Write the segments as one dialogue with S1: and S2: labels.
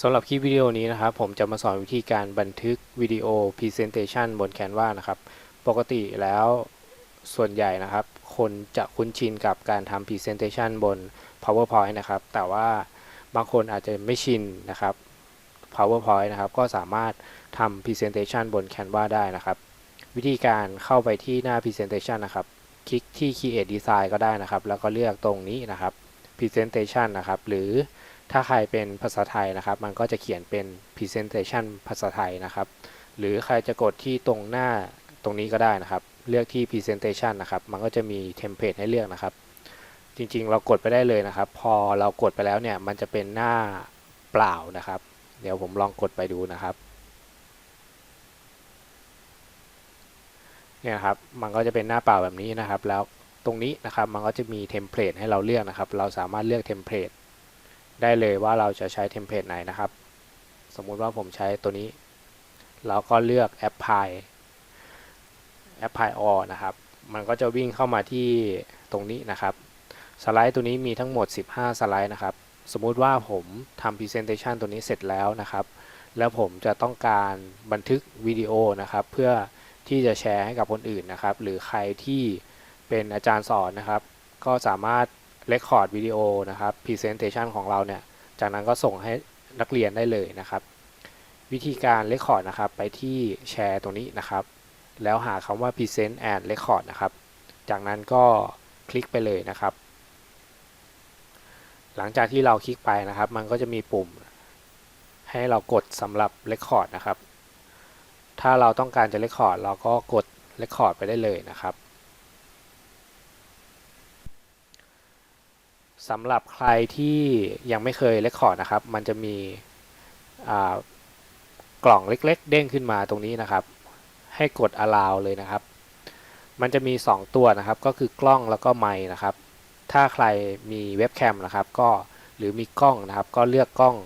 S1: สำหรับคลิปวิดีโอนี้นะครับผมจะมาสอนวิธีการบันทึกวิดีโอ Presentation บน Canva นะครับ ปกติแล้วส่วนใหญ่นะครับ คนจะคุ้นชินกับการทำ Presentation บน PowerPoint นะครับ แต่ว่าบางคนอาจจะไม่ชินนะครับ PowerPoint นะครับ ก็สามารถทำ Presentation บน Canva ได้นะครับ วิธีการเข้าไปที่หน้า Presentation นะครับ คลิกที่ Create Design ก็ได้นะครับ แล้วก็เลือกตรงนี้นะครับ Presentation นะครับ หรือ ถ้าใครเป็นภาษาไทยนะครับ มันก็จะเขียนเป็น Presentation ภาษาไทยนะครับ หรือใครจะกดที่ตรงหน้าตรงนี้ก็ได้นะครับ เลือกที่ Presentation นะครับ มันก็จะมีเทมเพลตให้เลือกนะครับ จริงๆ เรากดไปได้เลยนะครับ พอเรากดไปแล้วเนี่ย มันจะเป็นหน้าเปล่านะครับ เดี๋ยวผมลองกดไปดูนะครับ เนี่ยครับ มันก็จะเป็นหน้าเปล่าแบบนี้นะครับ แล้วตรงนี้นะครับ มันก็จะมีเทมเพลตให้เราเลือกนะครับ เราสามารถเลือกเทมเพลต ได้เลยว่าเราจะใช้เทมเพลตไหนนะครับ สมมุติว่าผมใช้ตัวนี้ เราก็เลือก apply apply all นะครับ มันก็จะวิ่งเข้ามาที่ตรงนี้นะครับสไลด์ตัวนี้มีทั้งหมด 15 สไลด์นะครับ สมมุติว่าผมทำ presentation ตัวนี้เสร็จแล้วนะครับ แล้วผมจะต้องการบันทึกวิดีโอนะครับ เพื่อที่จะแชร์ให้กับคนอื่นนะครับ หรือใครที่เป็นอาจารย์สอนนะครับ ก็สามารถ เรคคอร์ดวิดีโอนะครับ Presentation ของเราเนี่ย จากนั้นก็ส่งให้นักเรียนได้เลยนะครับ วิธีการเรคคอร์ดนะครับ ไปที่แชร์ตรงนี้นะครับ แล้วหาคำว่า Present and Record นะครับ จากนั้นก็คลิกไปเลยนะครับ หลังจากที่เราคลิกไปนะครับ มันก็จะมีปุ่ม ให้เรากดสำหรับ Record นะครับ ถ้าเราต้องการจะ Record เราก็กด Record ไปได้เลยนะครับ สำหรับใครที่ยังไม่เคย Record นะครับ มันจะมีกล่องเล็กๆ เด้งขึ้นมาตรงนี้นะครับ ให้กด allow เลยนะครับ มันจะมี 2 ตัวนะครับ ก็คือกล้องแล้วก็ไมค์นะครับ ถ้าใครมีเว็บแคมนะครับ ก็หรือมีกล้องนะครับ ก็เลือกกล้อง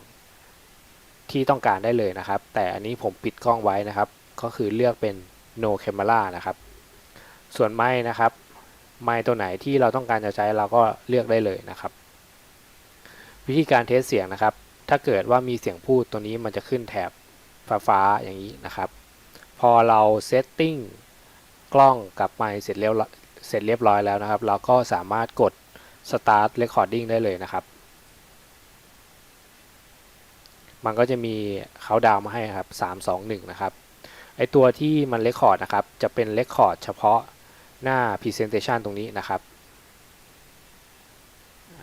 S1: ที่ต้องการได้เลยนะครับ แต่อันนี้ผมปิดกล้องไว้นะครับ ก็คือเลือกเป็น no camera นะครับ ส่วนไมค์นะครับ ไมค์ตัวไหนที่เราต้องการจะใช้เราก็เลือกได้เลยนะครับ วิธีการเทสเสียงนะครับ ถ้าเกิดว่ามีเสียงพูดตัวนี้มันจะขึ้นแถบฟ้าๆอย่างนี้นะครับ พอเราเซตติ้งกล้องกับไมค์เสร็จเรียบเสร็จเรียบร้อยแล้วนะครับ เราก็สามารถกด start recording ได้เลยนะครับ มันก็จะมีเขาดาวมาให้ครับ 3 2 1 นะครับ ไอตัวที่มัน record นะครับ จะเป็น record เฉพาะ หน้า presentation ตรงนี้นะครับ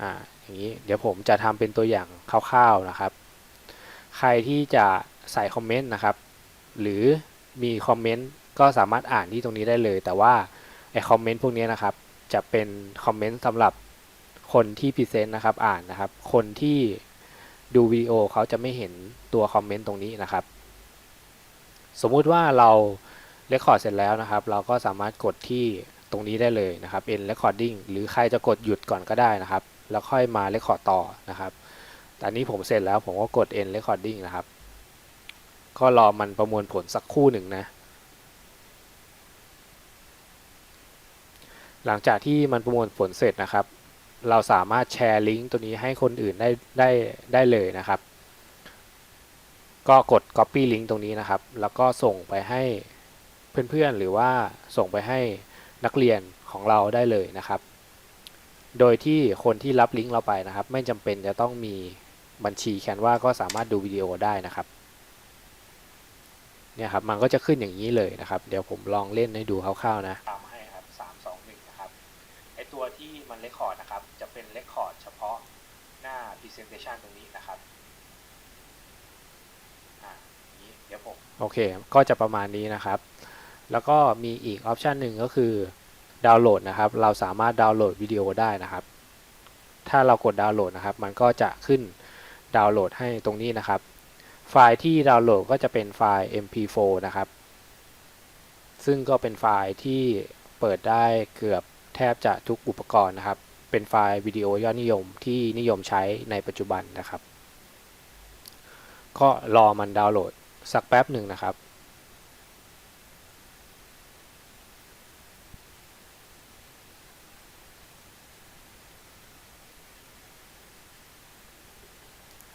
S1: อ่าอย่างนี้เดี๋ยวผมจะทำเป็นตัวอย่างคร่าวๆนะครับ ใครที่จะใส่คอมเมนต์นะครับ หรือมีคอมเมนต์ก็สามารถอ่านที่ตรงนี้ได้เลย แต่ว่าไอคอมเมนต์พวกนี้นะครับ จะเป็นคอมเมนต์สำหรับคนที่พรีเซนต์นะครับอ่านนะครับ คนที่ดูวิดีโอเขาจะไม่เห็นตัวคอมเมนต์ตรงนี้นะครับ สมมุติว่าเรา เรคคอร์ดเสร็จแล้วนะครับ เราก็สามารถกดที่ตรงนี้ได้เลยนะครับ end recording หรือใครจะกดหยุดก่อนก็ได้นะครับ แล้วค่อยมาเรคคอร์ดต่อนะครับแต่นี้ผมเสร็จแล้วผมก็กด end recording นะครับ ก็รอมันประมวลผลสักคู่หนึ่งนะ หลังจากที่มันประมวลผลเสร็จนะครับ เราสามารถแชร์ลิงก์ตัวนี้ให้คนอื่นได้ได้ได้เลยนะครับ ก็กด copy link ตรงนี้นะครับ แล้วก็ส่งไปให้ เพื่อนๆ หรือว่าส่งไปให้นักเรียนของเราได้เลยนะครับ โดยที่คนที่รับลิงก์เราไปนะครับ ไม่จำเป็นจะต้องมีบัญชีแคนวาก็สามารถดูวิดีโอได้นะครับเนี่ยครับมันก็จะขึ้นอย่างนี้เลยนะครับ เดี๋ยวผมลองเล่นให้ดูคร่าวๆนะตามให้ครับสามสองหนึ่งนะครับไอตัวที่มันเลคคอร์ดนะครับ จะเป็นเลคคอร์ดเฉพาะหน้า Presentation ตรงนี้นะครับอ่าอย่างนี้เดี๋ยวผมโอเค ก็จะประมาณนี้นะครับ แล้วก็มีอีกออปชันหนึ่งก็คือดาวน์โหลดนะครับ เราสามารถดาวน์โหลดวิดีโอได้นะครับ ถ้าเรากดดาวน์โหลดนะครับ มันก็จะขึ้นดาวน์โหลดให้ตรงนี้นะครับ ไฟล์ที่ดาวน์โหลดก็จะเป็นไฟล์ mp4 นะครับ ซึ่งก็เป็นไฟล์ที่เปิดได้เกือบแทบจะทุกอุปกรณ์นะครับ เป็นไฟล์วิดีโอยอดนิยมที่นิยมใช้ในปัจจุบันนะครับ ก็รอมันดาวน์โหลดสักแป๊บหนึ่งนะครับ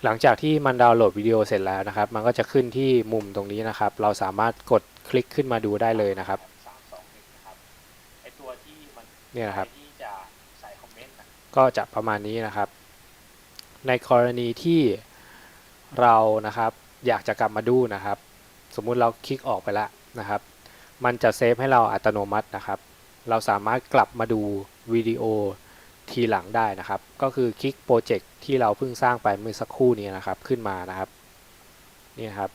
S1: หลังจากที่มันดาวน์โหลดวิดีโอเสร็จแล้วนะครับ มันก็จะขึ้นที่มุมตรงนี้นะครับ เราสามารถกดคลิกขึ้นมาดูได้เลยนะครับเนี่ยนะครับก็จะประมาณนี้นะครับ ในกรณีที่เรานะครับ อยากจะกลับมาดูนะครับ สมมุติเราคลิกออกไปแล้วนะครับ มันจะเซฟให้เราอัตโนมัตินะครับ เราสามารถกลับมาดูวิดีโอ ทีหลังได้นะครับ ก็คือคลิกโปรเจกต์ที่เราเพิ่งสร้างไปเมื่อสักครู่นี้นะครับ ขึ้นมานะครับนี่ครับ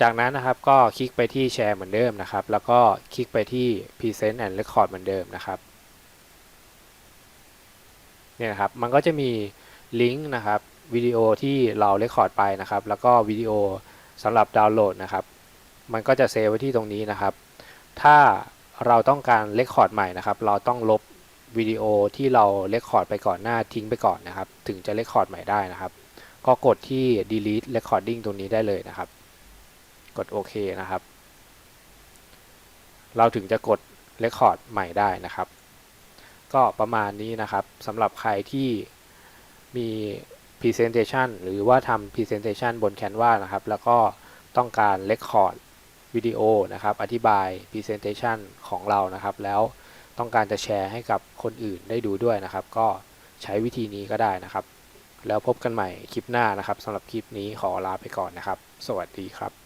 S1: จากนั้นนะครับก็คลิกไปที่แชร์เหมือนเดิมนะครับ แล้วก็คลิกไปที่ Present and Record เหมือนเดิมนะครับเนี่ยครับมันก็จะมีลิงก์นะครับวิดีโอที่เราเรคคอร์ดไปนะครับ แล้วก็วิดีโอสำหรับดาวน์โหลดนะครับ มันก็จะเซฟไว้ที่ตรงนี้นะครับ ถ้า เราต้องการเรคคอร์ดใหม่นะครับ เราต้องลบวิดีโอที่เราเรคคอร์ดไปก่อนหน้าทิ้งไปก่อนนะครับ ถึงจะเรคคอร์ดใหม่ได้นะครับ ก็กดที่ delete recording ตรงนี้ได้เลยนะครับ กดโอเคนะครับ เราถึงจะกด record ใหม่ได้นะครับ ก็ประมาณนี้นะครับสำหรับใครที่มี Presentation หรือว่าทำ Presentation บน Canva นะครับ แล้วก็ต้องการ Record วิดีโอนะครับอธิบาย Presentation ของเรานะครับ แล้วต้องการจะแชร์ให้กับคนอื่นได้ดูด้วยนะครับ ก็ใช้วิธีนี้ก็ได้นะครับ แล้วพบกันใหม่คลิปหน้านะครับสำหรับคลิปนี้ขอลาไปก่อนนะครับ สวัสดีครับ